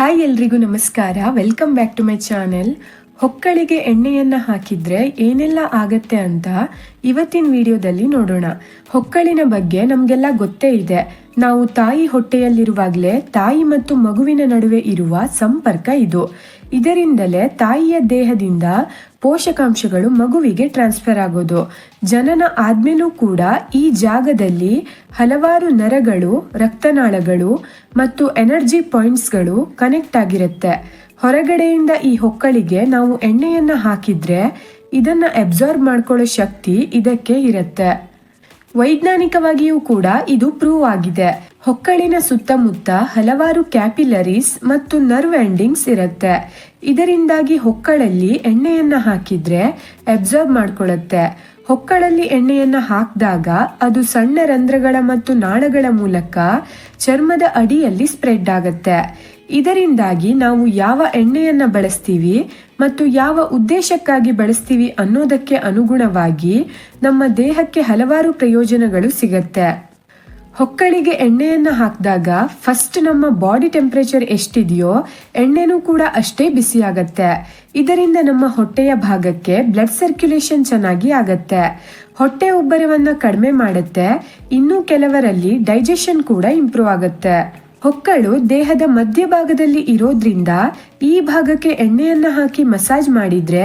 Hi ಎಲ್ರಿಗೂ ನಮಸ್ಕಾರ. Welcome back to my channel ಹೊಕ್ಕಳಿಗೆ ಎಣ್ಣೆಯನ್ನ ಹಾಕಿದ್ರೆ ಏನೆಲ್ಲ ಆಗತ್ತೆ ಅಂತ ಇವತ್ತಿನ ವಿಡಿಯೋದಲ್ಲಿ ನೋಡೋಣ. ಹೊಕ್ಕಳಿನ ಬಗ್ಗೆ ನಮಗೆಲ್ಲ ಗೊತ್ತೇ ಇದೆ. ನಾವು ತಾಯಿ ಹೊಟ್ಟೆಯಲ್ಲಿರುವಾಗಲೇ ತಾಯಿ ಮತ್ತು ಮಗುವಿನ ನಡುವೆ ಇರುವ ಸಂಪರ್ಕ ಇದು. ಇದರಿಂದಲೇ ತಾಯಿಯ ದೇಹದಿಂದ ಪೋಷಕಾಂಶಗಳು ಮಗುವಿಗೆ ಟ್ರಾನ್ಸ್ಫರ್ ಆಗೋದು. ಜನನ ಆದ್ಮೇಲೂ ಕೂಡ ಈ ಜಾಗದಲ್ಲಿ ಹಲವಾರು ನರಗಳು, ರಕ್ತನಾಳಗಳು ಮತ್ತು ಎನರ್ಜಿ ಪಾಯಿಂಟ್ಸ್ಗಳು ಕನೆಕ್ಟ್ ಆಗಿರುತ್ತೆ. ಹೊರಗಡೆಯಿಂದ ಈ ಹೊಕ್ಕಳಿಗೆ ನಾವು ಎಣ್ಣೆಯನ್ನು ಹಾಕಿದ್ರೆ ಇದನ್ನ ಅಬ್ಸಾರ್ಬ್ ಮಾಡ್ಕೊಳ್ಳೋ ಶಕ್ತಿ ಇದಕ್ಕೆ ಇರುತ್ತೆ. ವೈಜ್ಞಾನಿಕವಾಗಿಯೂ ಕೂಡ ಇದು ಪ್ರೂವ್ ಆಗಿದೆ. ಹೊಕ್ಕಳಿನ ಸುತ್ತಮುತ್ತ ಹಲವಾರು ಕ್ಯಾಪಿಲರೀಸ್ ಮತ್ತು ನರ್ವ್ ಎಂಡಿಂಗ್ಸ್ ಇರುತ್ತೆ. ಇದರಿಂದಾಗಿ ಹೊಕ್ಕಳಲ್ಲಿ ಎಣ್ಣೆಯನ್ನು ಹಾಕಿದ್ರೆ ಅಬ್ಸರ್ವ್ ಮಾಡ್ಕೊಳ್ಳುತ್ತೆ. ಹೊಕ್ಕಳಲ್ಲಿ ಎಣ್ಣೆಯನ್ನು ಹಾಕಿದಾಗ ಅದು ಸಣ್ಣ ರಂಧ್ರಗಳ ಮತ್ತು ನಾಳಗಳ ಮೂಲಕ ಚರ್ಮದ ಅಡಿಯಲ್ಲಿ ಸ್ಪ್ರೆಡ್ ಆಗುತ್ತೆ. ಇದರಿಂದಾಗಿ ನಾವು ಯಾವ ಎಣ್ಣೆಯನ್ನು ಬಳಸ್ತೀವಿ ಮತ್ತು ಯಾವ ಉದ್ದೇಶಕ್ಕಾಗಿ ಬಳಸ್ತೀವಿ ಅನ್ನೋದಕ್ಕೆ ಅನುಗುಣವಾಗಿ ನಮ್ಮ ದೇಹಕ್ಕೆ ಹಲವಾರು ಪ್ರಯೋಜನಗಳು ಸಿಗತ್ತೆ. ಹೊಕ್ಕಳಿಗೆ ಎಣ್ಣೆಯನ್ನು ಹಾಕಿದಾಗ ಫಸ್ಟ್ ನಮ್ಮ ಬಾಡಿ ಟೆಂಪರೇಚರ್ ಎಷ್ಟಿದೆಯೋ ಎಣ್ಣೆನೂ ಕೂಡ ಅಷ್ಟೇ ಬಿಸಿ ಆಗತ್ತೆ. ಇದರಿಂದ ನಮ್ಮ ಹೊಟ್ಟೆಯ ಭಾಗಕ್ಕೆ ಬ್ಲಡ್ ಸರ್ಕ್ಯುಲೇಷನ್ ಚೆನ್ನಾಗಿ ಆಗತ್ತೆ. ಹೊಟ್ಟೆ ಉಬ್ಬರವನ್ನು ಕಡಿಮೆ ಮಾಡುತ್ತೆ. ಇನ್ನೂ ಕೆಲವರಲ್ಲಿ ಡೈಜೆಷನ್ ಕೂಡ ಇಂಪ್ರೂವ್ ಆಗುತ್ತೆ. ಹೊಕ್ಕಳು ದೇಹದ ಮಧ್ಯಭಾಗದಲ್ಲಿ ಇರೋದ್ರಿಂದ ಈ ಭಾಗಕ್ಕೆ ಎಣ್ಣೆಯನ್ನು ಹಾಕಿ ಮಸಾಜ್ ಮಾಡಿದ್ರೆ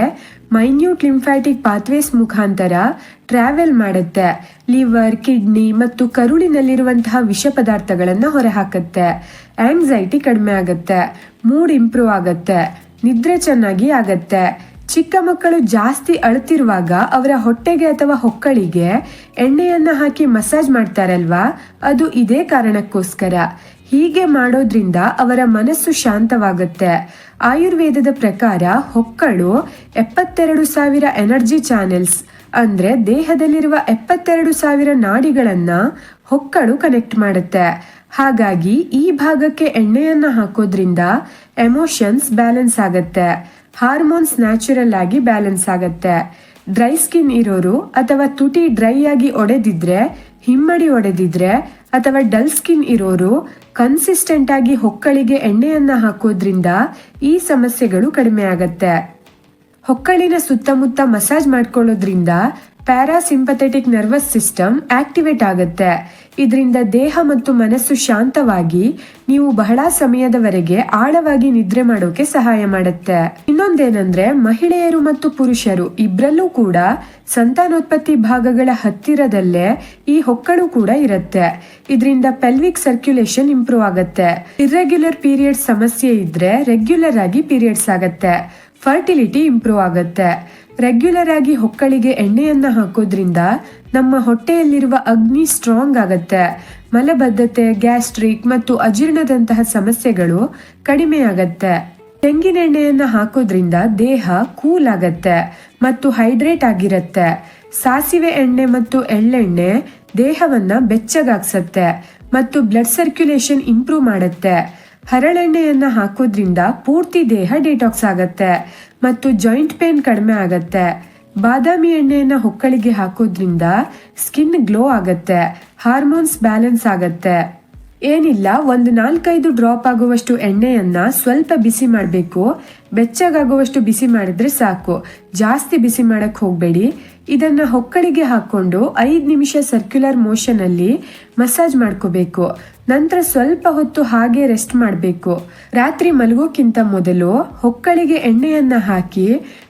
ಮೈನ್ಯೂಟ್ ಲಿಂಫ್ಯಾಟಿಕ್ ಪಾತ್ವೇಸ್ ಮುಖಾಂತರ ಟ್ರಾವೆಲ್ ಮಾಡುತ್ತೆ. ಲಿವರ್, ಕಿಡ್ನಿ ಮತ್ತು ಕರುಳಿನಲ್ಲಿರುವಂತಹ ವಿಷ ಪದಾರ್ಥಗಳನ್ನ ಹೊರಹಾಕತ್ತೆ. ಆಂಗ್ಸೈಟಿ ಕಡಿಮೆ ಆಗುತ್ತೆ. ಮೂಡ್ ಇಂಪ್ರೂವ್ ಆಗುತ್ತೆ. ನಿದ್ರೆ ಚೆನ್ನಾಗಿ ಆಗತ್ತೆ. ಚಿಕ್ಕ ಮಕ್ಕಳು ಜಾಸ್ತಿ ಅಳುತ್ತಿರುವಾಗ ಅವರ ಹೊಟ್ಟೆಗೆ ಅಥವಾ ಹೊಕ್ಕಳಿಗೆ ಎಣ್ಣೆಯನ್ನು ಹಾಕಿ ಮಸಾಜ್ ಮಾಡ್ತಾರಲ್ವಾ? ಅದು ಇದೇ ಕಾರಣಕ್ಕೋಸ್ಕರ. ಹೀಗೆ ಮಾಡೋದ್ರಿಂದ ಅವರ ಮನಸ್ಸು ಶಾಂತವಾಗುತ್ತೆ. ಆಯುರ್ವೇದದ ಪ್ರಕಾರ ಹೊಕ್ಕಳು ಎಪ್ಪತ್ತೆರಡು ಸಾವಿರ ಎನರ್ಜಿ ಚಾನೆಲ್ಸ್, ಅಂದ್ರೆ ದೇಹದಲ್ಲಿರುವ ಎಪ್ಪತ್ತೆರಡು ಸಾವಿರ ನಾಡಿಗಳನ್ನ ಹೊಕ್ಕಳು ಕನೆಕ್ಟ್ ಮಾಡುತ್ತೆ. ಹಾಗಾಗಿ ಈ ಭಾಗಕ್ಕೆ ಎಣ್ಣೆಯನ್ನು ಹಾಕೋದ್ರಿಂದ ಎಮೋಷನ್ಸ್ ಬ್ಯಾಲೆನ್ಸ್ ಆಗತ್ತೆ. ಹಾರ್ಮೋನ್ಸ್ ನ್ಯಾಚುರಲ್ ಆಗಿ ಬ್ಯಾಲೆನ್ಸ್ ಆಗತ್ತೆ. ಡ್ರೈ ಸ್ಕಿನ್ ಇರೋರು ಅಥವಾ ತುಟಿ ಡ್ರೈ ಆಗಿ ಒಡೆದಿದ್ರೆ, ಹಿಮ್ಮಡಿ ಒಡೆದಿದ್ರೆ ಅಥವಾ ಡಲ್ ಸ್ಕಿನ್ ಇರೋರು ಕನ್ಸಿಸ್ಟೆಂಟ್ ಆಗಿ ಹೊಕ್ಕಳಿಗೆ ಎಣ್ಣೆಯನ್ನ ಹಾಕೋದ್ರಿಂದ ಈ ಸಮಸ್ಯೆಗಳು ಕಡಿಮೆ ಆಗತ್ತೆ. ಹೊಕ್ಕಳಿನ ಸುತ್ತಮುತ್ತ ಮಸಾಜ್ ಮಾಡ್ಕೊಳ್ಳೋದ್ರಿಂದ ಪ್ಯಾರಾಸಿಂಪಥೆಟಿಕ್ ನರ್ವಸ್ ಸಿಸ್ಟಮ್ ಆಕ್ಟಿವೇಟ್ ಆಗುತ್ತೆ. ಇದರಿಂದ ದೇಹ ಮತ್ತು ಮನಸ್ಸು ಶಾಂತವಾಗಿ, ನೀವು ಬಹಳ ಸಮಯದವರೆಗೆ ಆಳವಾಗಿ ನಿದ್ರೆ ಮಾಡೋಕೆ ಸಹಾಯ ಮಾಡುತ್ತೆ. ಇನ್ನೊಂದೇನಂದ್ರೆ, ಮಹಿಳೆಯರು ಮತ್ತು ಪುರುಷರು ಇಬ್ಬರಲ್ಲೂ ಕೂಡ ಸಂತಾನೋತ್ಪತ್ತಿ ಭಾಗಗಳ ಹತ್ತಿರದಲ್ಲೇ ಈ ಹೊಕ್ಕಳು ಕೂಡ ಇರುತ್ತೆ. ಇದರಿಂದ ಪೆಲ್ವಿಕ್ ಸರ್ಕ್ಯುಲೇಷನ್ ಇಂಪ್ರೂವ್ ಆಗುತ್ತೆ. ಇರ್ರೆಗ್ಯುಲರ್ ಪೀರಿಯಡ್ಸ್ ಸಮಸ್ಯೆ ಇದ್ರೆ ರೆಗ್ಯುಲರ್ ಆಗಿ ಪೀರಿಯಡ್ಸ್ ಆಗತ್ತೆ. ಫರ್ಟಿಲಿಟಿ ಇಂಪ್ರೂವ್ ಆಗುತ್ತೆ. ರೆಗ್ಯುಲರ್ ಆಗಿ ಹೊಕ್ಕಳಿಗೆ ಎಣ್ಣೆಯನ್ನ ಹಾಕೋದ್ರಿಂದ ನಮ್ಮ ಹೊಟ್ಟೆಯಲ್ಲಿರುವ ಅಗ್ನಿ ಸ್ಟ್ರಾಂಗ್ ಆಗತ್ತೆ. ಮಲಬದ್ಧತೆ ಗ್ಯಾಸ್ಟ್ರಿಕ್ ಮತ್ತು ಅಜೀರ್ಣದಂತಹ ಸಮಸ್ಯೆಗಳು ಕಡಿಮೆ ಆಗತ್ತೆ. ತೆಂಗಿನೆಣ್ಣೆಯನ್ನ ಹಾಕೋದ್ರಿಂದ ದೇಹ ಕೂಲ್ ಆಗತ್ತೆ ಮತ್ತು ಹೈಡ್ರೇಟ್ ಆಗಿರತ್ತೆ. ಸಾಸಿವೆ ಎಣ್ಣೆ ಮತ್ತು ಎಳ್ಳೆಣ್ಣೆ ದೇಹವನ್ನ ಬೆಚ್ಚಗಾಗ್ಸತ್ತೆ ಮತ್ತು ಬ್ಲಡ್ ಸರ್ಕ್ಯುಲೇಷನ್ ಇಂಪ್ರೂವ್ ಮಾಡುತ್ತೆ. ಹರಳೆಣ್ಣೆಯನ್ನ ಹಾಕೋದ್ರಿಂದ ಪೂರ್ತಿ ದೇಹ ಡಿಟಾಕ್ಸ್ ಆಗತ್ತೆ ಮತ್ತು ಜಾಯಿಂಟ್ ಪೇನ್ ಕಡಿಮೆ ಆಗತ್ತೆ. ಬಾದಾಮಿ ಎಣ್ಣೆಯನ್ನ ಹೊಕ್ಕಳಿಗೆ ಹಾಕೋದ್ರಿಂದ ಸ್ಕಿನ್ ಗ್ಲೋ ಆಗತ್ತೆ, ಹಾರ್ಮೋನ್ಸ್ ಬ್ಯಾಲೆನ್ಸ್ ಆಗತ್ತೆ. ಏನಿಲ್ಲ, ಒಂದು ನಾಲ್ಕೈದು ಡ್ರಾಪ್ ಆಗುವಷ್ಟು ಎಣ್ಣೆಯನ್ನ ಸ್ವಲ್ಪ ಬಿಸಿ ಮಾಡಬೇಕು. ಬೆಚ್ಚಗಾಗುವಷ್ಟು ಬಿಸಿ ಮಾಡಿದ್ರೆ ಸಾಕು. ಜಾಸ್ತಿ ಬಿಸಿ ಮಾಡಕ್ ಹೋಗಬೇಡಿ. ಇದನ್ನ ಹೊಕ್ಕಳಿಗೆ ಹಾಕೊಂಡು ಐದು ನಿಮಿಷ ಸರ್ಕ್ಯುಲರ್ ಮೋಷನಲ್ಲಿ ಮಸಾಜ್ ಮಾಡ್ಕೋಬೇಕು. ನಂತರ ಸ್ವಲ್ಪ ಹೊತ್ತು ಹಾಗೆ ರೆಸ್ಟ್ ಮಾಡಬೇಕು. ರಾತ್ರಿ ಮಲಗೋಕ್ಕಿಂತ ಮೊದಲು ಹೊಕ್ಕಳಿಗೆ ಎಣ್ಣೆಯನ್ನ ಹಾಕಿ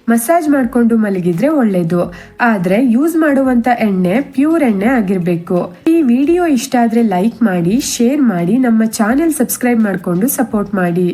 ಮಸಾಜ್ ಮಾಡಿಕೊಂಡು ಮಲಗಿದ್ರೆ ಒಳ್ಳೇದು. ಆದ್ರೆ ಯೂಸ್ ಮಾಡುವಂತ ಎಣ್ಣೆ ಪ್ಯೂರ್ ಎಣ್ಣೆ ಆಗಿರಬೇಕು. ಈ ವಿಡಿಯೋ ಇಷ್ಟ ಆದ್ರೆ ಲೈಕ್ ಮಾಡಿ ಶೇರ್ ಮಾಡಿ, ನಮ್ಮ ಚಾನೆಲ್ ಸಬ್ಸ್ಕ್ರೈಬ್ ಮಾಡಿಕೊಂಡು ಸಪೋರ್ಟ್ ಮಾಡಿ.